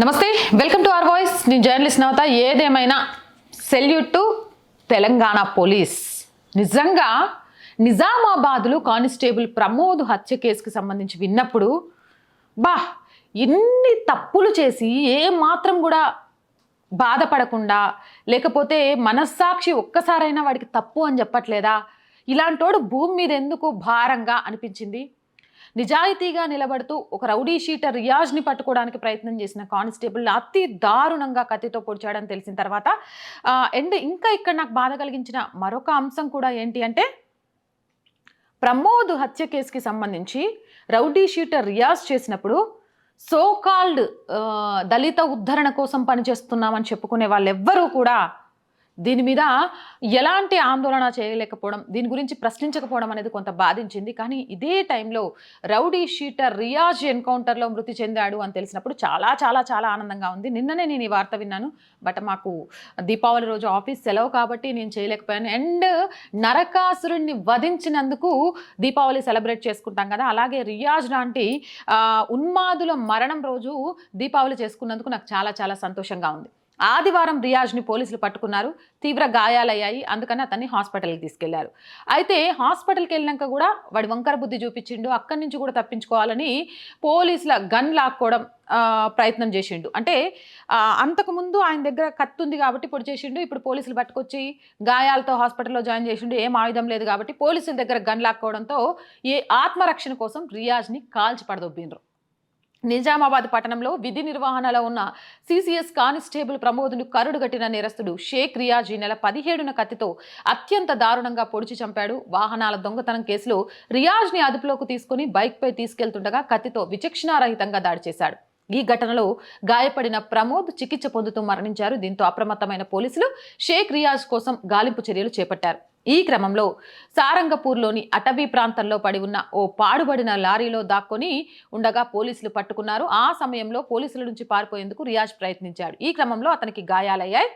నమస్తే welcome to our voice. నేను journalist నవత. ఏదేమైనా సెల్యూట్ టు తెలంగాణ పోలీస్. నిజంగా నిజామాబాద్లో కానిస్టేబుల్ ప్రమోద్ హత్య కేసుకి సంబంధించి విన్నప్పుడు బా ఇన్ని తప్పులు చేసి ఏ మాత్రం కూడా బాధపడకుండా లేకపోతే మనస్సాక్షి ఒక్కసారైనా వాడికి తప్పు అని చెప్పట్లేదా? ఇలాంటోడు భూమి మీద ఎందుకు భారంగా అనిపించింది? నిజాయితీగా నిలబడుతూ ఒక రౌడీ షీటర్ రియాజ్ని పట్టుకోవడానికి ప్రయత్నం చేసిన కానిస్టేబుల్ అతి దారుణంగా కత్తితో పొడిచాడని తెలిసిన తర్వాత అండ్ ఇంకా ఇక్కడ నాకు బాధ కలిగించిన మరొక అంశం కూడా ఏంటి అంటే ప్రమోద్ హత్య కేసుకి సంబంధించి రౌడీ షీటర్ రియాజ్ చేసినప్పుడు సో కాల్డ్ దళిత ఉద్ధరణ కోసం పనిచేస్తున్నామని చెప్పుకునే వాళ్ళెవ్వరూ కూడా దీని మీద ఎలాంటి ఆందోళన చేయలేకపోవడం దీని గురించి ప్రశ్నించకపోవడం అనేది కొంత బాధించింది. కానీ ఇదే టైంలో రౌడీ షీటర్ రియాజ్ ఎన్కౌంటర్లో మృతి చెందాడు అని తెలిసినప్పుడు చాలా చాలా చాలా ఆనందంగా ఉంది. నిన్ననే నేను ఈ వార్త విన్నాను. బట్ మాకు దీపావళి రోజు ఆఫీస్ సెలవు కాబట్టి నేను చేయలేకపోయాను. అండ్ నరకాసురుణ్ణి వధించినందుకు దీపావళి సెలబ్రేట్ చేసుకుంటాం కదా. అలాగే రియాజ్ లాంటి ఉన్మాదుల మరణం రోజు దీపావళి చేసుకున్నందుకు నాకు చాలా చాలా సంతోషంగా ఉంది. ఆదివారం రియాజ్ని పోలీసులు పట్టుకున్నారు. తీవ్ర గాయాలయ్యాయి. అందుకని అతన్ని హాస్పిటల్కి తీసుకెళ్ళారు. అయితే హాస్పిటల్కి వెళ్ళినాక కూడా వాడి వంకర బుద్ధి చూపించిండు. అక్కడి నుంచి కూడా తప్పించుకోవాలని పోలీసుల గన్ లాక్కోవడం ప్రయత్నం చేసిండు. అంటే అంతకుముందు ఆయన దగ్గర కత్తుంది ఉంది కాబట్టి పొడి చేసిండు. ఇప్పుడు పోలీసులు పట్టుకొచ్చి గాయాలతో హాస్పిటల్లో జాయిన్ చేసిండు. ఏం ఆయుధం లేదు కాబట్టి పోలీసుల దగ్గర గన్ లాక్కోవడంతో ఏ ఆత్మరక్షణ కోసం రియాజ్ని కాల్చి పడదొబ్బిండ్రు. నిజామాబాద్ పట్టణంలో విధి నిర్వహణలో ఉన్న సీసీఎస్ కానిస్టేబుల్ ప్రమోద్ను కరుడుగట్టిన నేరస్తుడు షేక్ రియాజ్ ఈ నెల పదిహేడున కత్తితో అత్యంత దారుణంగా పొడిచి చంపాడు. వాహనాల దొంగతనం కేసులో రియాజ్ని అదుపులోకి తీసుకుని బైక్పై తీసుకెళ్తుండగా కత్తితో విచక్షణారహితంగా దాడి చేశాడు. ఈ ఘటనలో గాయపడిన ప్రమోద్ చికిత్స పొందుతూ మరణించారు. దీంతో అప్రమత్తమైన పోలీసులు షేక్ రియాజ్ కోసం గాలింపు చర్యలు చేపట్టారు. ఈ క్రమంలో సారంగపూర్లోని అటవీ ప్రాంతంలో పడి ఉన్న ఓ పాడుబడిన లారీలో దాక్కొని ఉండగా పోలీసులు పట్టుకున్నారు. ఆ సమయంలో పోలీసుల నుంచి పారిపోయేందుకు రియాజ్ ప్రయత్నించాడు. ఈ క్రమంలో అతనికి గాయాలయ్యాయి.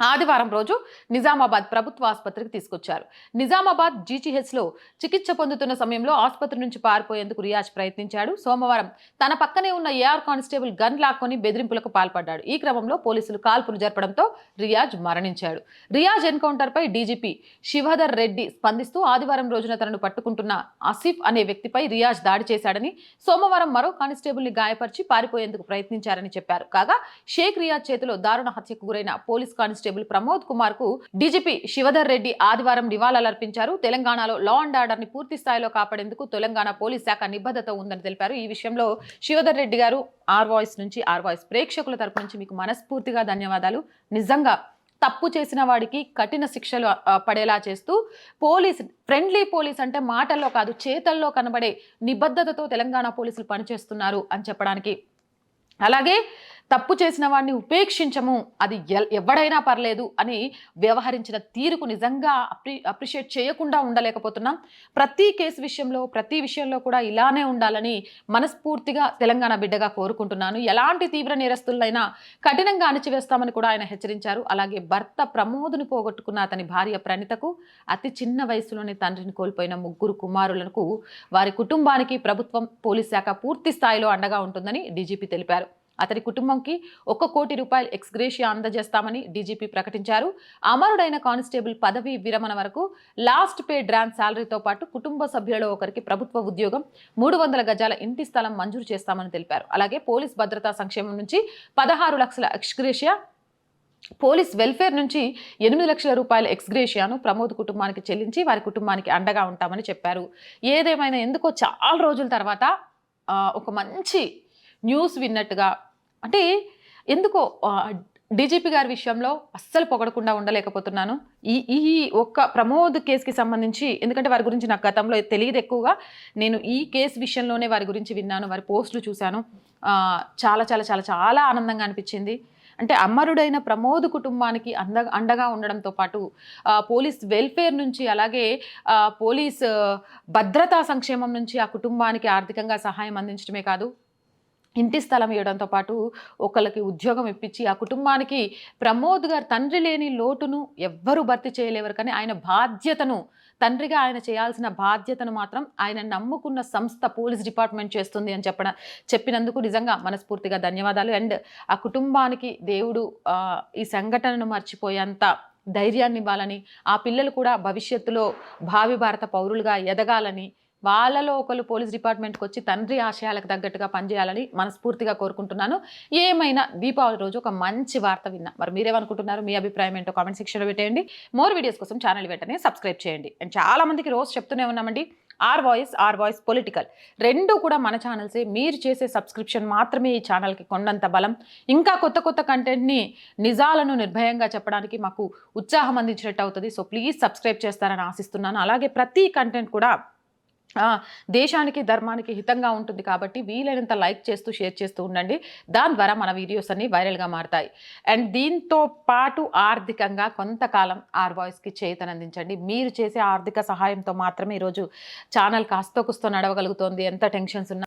ఆదివారం రోజు నిజామాబాద్ ప్రభుత్వ ఆసుపత్రికి తీసుకొచ్చారు. నిజామాబాద్ జీజీహెచ్లో చికిత్స పొందుతున్న సమయంలో ఆసుపత్రి నుంచి పారిపోయేందుకు రియాజ్ ప్రయత్నించాడు. సోమవారం తన పక్కనే ఉన్న ఏఆర్ కానిస్టేబుల్ గన్ లాక్కొని బెదిరింపులకు పాల్పడ్డాడు. ఈ క్రమంలో పోలీసులు కాల్పులు జరపడంతో రియాజ్ మరణించాడు. రియాజ్ ఎన్కౌంటర్పై డీజీపీ శివధర్ రెడ్డి స్పందిస్తూ ఆదివారం రోజున తనను పట్టుకుంటున్న ఆసిఫ్ అనే వ్యక్తిపై రియాజ్ దాడి చేశాడని సోమవారం మరో కానిస్టేబుల్ని గాయపరిచి పారిపోయేందుకు ప్రయత్నించారని చెప్పారు. కాగా షేక్ రియాజ్ చేతిలో దారుణ హత్యకు గురైన పోలీస్ కానిస్టేబుల్ ప్రమోద్ కుమార్కు డీజీపీ శివధర్ రెడ్డి ఆదివారం నివాళులర్పించారు. తెలంగాణలో లా అండ్ ఆర్డర్ని పూర్తి స్థాయిలో కాపాడేందుకు తెలంగాణ పోలీస్ శాఖ నిబద్ధత ఉందని తెలిపారు. ఈ విషయంలో శివధర్ రెడ్డి గారు ఆర్ వాయిస్ నుంచి ఆర్ వాయిస్ ప్రేక్షకుల తరపు నుంచి మీకు మనస్ఫూర్తిగా ధన్యవాదాలు. నిజంగా తప్పు చేసిన వాడికి కఠిన శిక్షలు పడేలా చేస్తూ పోలీస్ ఫ్రెండ్లీ పోలీస్ అంటే మాటల్లో కాదు చేతల్లో కనబడే నిబద్ధతతో తెలంగాణ పోలీసులు పనిచేస్తున్నారు అని చెప్పడానికి. అలాగే తప్పు చేసిన వాడిని ఉపేక్షించము. అది ఎల్- ఎవడైనా పర్లేదు అని వ్యవహరించిన తీరుకు నిజంగా అప్రి అప్రిషియేట్ చేయకుండా ఉండలేకపోతున్నాం. ప్రతి కేసు విషయంలో ప్రతి విషయంలో కూడా ఇలానే ఉండాలని మనస్ఫూర్తిగా తెలంగాణ బిడ్డగా కోరుకుంటున్నాను. ఎలాంటి తీవ్ర నేరస్తులైనా కఠినంగా అణిచివేస్తామని కూడా ఆయన హెచ్చరించారు. అలాగే భర్త ప్రమోదును పోగొట్టుకున్న అతని భార్య ప్రణితకు అతి చిన్న వయసులోనే తండ్రిని కోల్పోయిన ముగ్గురు కుమారులకు వారి కుటుంబానికి ప్రభుత్వం పోలీస్ శాఖ పూర్తి స్థాయిలో అండగా ఉంటుందని డీజీపీ తెలిపారు. అతడి కుటుంబంకి ఒక కోటి రూపాయలు ఎక్స్గ్రేషియా అందజేస్తామని డీజీపీ ప్రకటించారు. అమరుడైన కానిస్టేబుల్ పదవి విరమణ వరకు లాస్ట్ పే డ్రాన్ శాలరీతో పాటు కుటుంబ సభ్యులలో ఒకరికి ప్రభుత్వ ఉద్యోగం మూడు వందల గజాల ఇంటి స్థలం మంజూరు చేస్తామని తెలిపారు. అలాగే పోలీస్ భద్రతా సంక్షేమం నుంచి పదహారు లక్షల ఎక్స్గ్రేషియా పోలీస్ వెల్ఫేర్ నుంచి ఎనిమిది లక్షల రూపాయల ఎక్స్గ్రేషియాను ప్రమోద్ కుటుంబానికి చెల్లించి వారి కుటుంబానికి అండగా ఉంటామని చెప్పారు. ఏదేమైనా ఎందుకో చాలా రోజుల తర్వాత ఒక మంచి న్యూస్ విన్నట్టుగా అంటే ఎందుకో డీజీపీ గారి విషయంలో అస్సలు పొగడకుండా ఉండలేకపోతున్నాను. ఈ ఈ ఒక్క ప్రమోద్ కేసుకి సంబంధించి ఎందుకంటే వారి గురించి నాకు గతంలో తెలియదు ఎక్కువగా నేను ఈ కేసు విషయంలోనే వారి గురించి విన్నాను వారి పోస్టులు చూశాను. చాలా చాలా చాలా చాలా ఆనందంగా అనిపించింది. అంటే అమరుడైన ప్రమోద్ కుటుంబానికి అంద అండగా ఉండడంతో పాటు పోలీస్ వెల్ఫేర్ నుంచి అలాగే పోలీస్ భద్రతా సంక్షేమం నుంచి ఆ కుటుంబానికి ఆర్థికంగా సహాయం అందించడమే కాదు ఇంటి స్థలం ఇవ్వడంతో పాటు ఒకళ్ళకి ఉద్యోగం ఇప్పించి ఆ కుటుంబానికి ప్రమోద్ గారు తండ్రి లేని లోటును ఎవ్వరూ భర్తీ చేయలేవరు. కానీ ఆయన బాధ్యతను తండ్రిగా ఆయన చేయాల్సిన బాధ్యతను మాత్రం ఆయన నమ్ముకున్న సంస్థ పోలీస్ డిపార్ట్మెంట్ చేస్తుంది అని చెప్పడం చెప్పినందుకు నిజంగా మనస్ఫూర్తిగా ధన్యవాదాలు. అండ్ ఆ కుటుంబానికి దేవుడు ఈ సంఘటనను మర్చిపోయేంత ధైర్యాన్ని ఇవ్వాలని ఆ పిల్లలు కూడా భవిష్యత్తులో భావి భారత పౌరులుగా ఎదగాలని వాళ్ళలో ఒకరు పోలీస్ డిపార్ట్మెంట్కి వచ్చి తండ్రి ఆశయాలకు తగ్గట్టుగా పనిచేయాలని మనస్ఫూర్తిగా కోరుకుంటున్నాను. ఏమైనా దీపావళి రోజు ఒక మంచి వార్త విన్నా. మరి మీరేమనుకుంటున్నారు? మీ అభిప్రాయం ఏంటో కామెంట్ సెక్షన్లో పెట్టేయండి. మోర్ వీడియోస్ కోసం ఛానల్ వెంటనే సబ్స్క్రైబ్ చేయండి. అండ్ చాలామందికి రోజు చెప్తూనే ఉన్నామండి. R voice R voice political. రెండు కూడా మన ఛానల్సే. మీరు చేసే సబ్స్క్రిప్షన్ మాత్రమే ఈ ఛానల్కి కొండంత బలం. ఇంకా కొత్త కొత్త కంటెంట్ని నిజాలను నిర్భయంగా చెప్పడానికి మాకు ఉత్సాహం అందించినట్టు అవుతుంది. సో ప్లీజ్ సబ్స్క్రైబ్ చేస్తారని ఆశిస్తున్నాను. అలాగే ప్రతి కంటెంట్ కూడా దేశానికి ధర్మానికి హితంగా ఉంటుంది కాబట్టి వీలైనంత లైక్ చేస్తూ షేర్ చేస్తూ ఉండండి. దాని ద్వారా మన వీడియోస్ అన్ని వైరల్గా మారుతాయి. అండ్ దీంతో పాటు ఆర్థికంగా కొంతకాలం ఆర్ వాయిస్కి చేతనందించండి. మీరు చేసే ఆర్థిక సహాయంతో మాత్రమే ఈరోజు ఛానల్ కాస్తో కుస్తో నడవగలుగుతోంది. ఎంత టెన్షన్స్ ఉన్నా